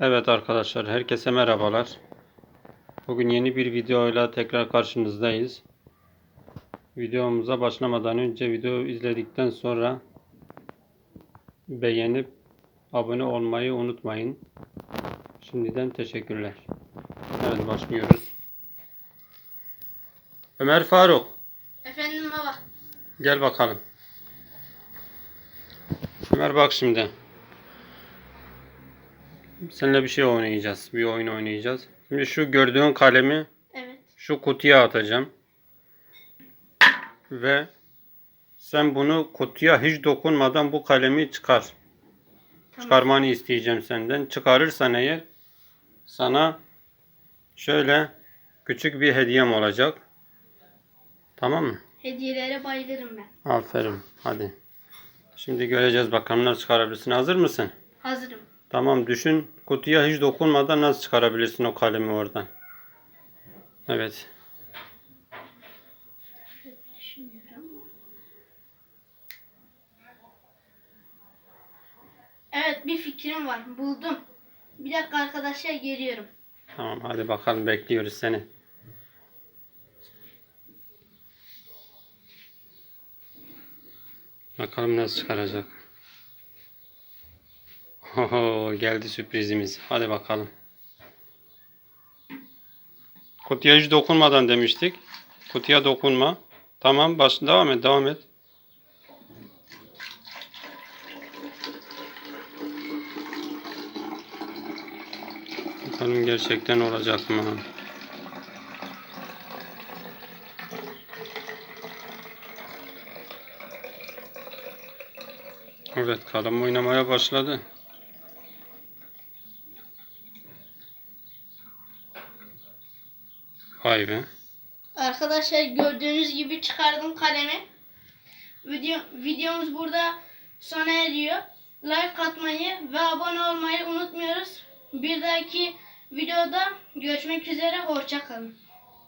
Evet arkadaşlar, herkese merhabalar. Bugün yeni bir videoyla tekrar karşınızdayız. Videomuza başlamadan önce video izledikten sonra beğenip abone olmayı unutmayın. Şimdiden teşekkürler. Evet başlıyoruz. Ömer Faruk, Efendim baba. gel bakalım. Ömer bak şimdi. Seninle bir şey oynayacağız. Bir oyun oynayacağız. Şimdi şu gördüğün kalemi Evet. şu kutuya atacağım. Ve sen bunu kutuya hiç dokunmadan bu kalemi çıkar. Tamam. Çıkarmanı isteyeceğim senden. Çıkarırsan eğer sana şöyle küçük bir hediyem olacak. Tamam mı? Hediyelere bayılırım ben. Aferin. Hadi. Şimdi göreceğiz bakalım nasıl çıkarabilirsin. Hazır mısın? Hazırım. Tamam düşün. Kutuya hiç dokunmadan nasıl çıkarabilirsin o kalemi oradan. Evet. Evet bir fikrim var. Buldum. Bir dakika arkadaşlar geliyorum. Tamam hadi bakalım bekliyoruz seni. Bakalım nasıl çıkaracak. Oho, geldi sürprizimiz. Hadi bakalım. Kutuya hiç dokunmadan demiştik. Kutuya dokunma. Tamam baş devam et devam et. Bakalım gerçekten olacak mı? Evet kalem oynamaya başladı. Vay be. Arkadaşlar gördüğünüz gibi çıkardım kalemi. Video, videomuz burada sona eriyor. Like atmayı ve abone olmayı unutmuyoruz. Bir dahaki videoda görüşmek üzere. Hoşça kalın.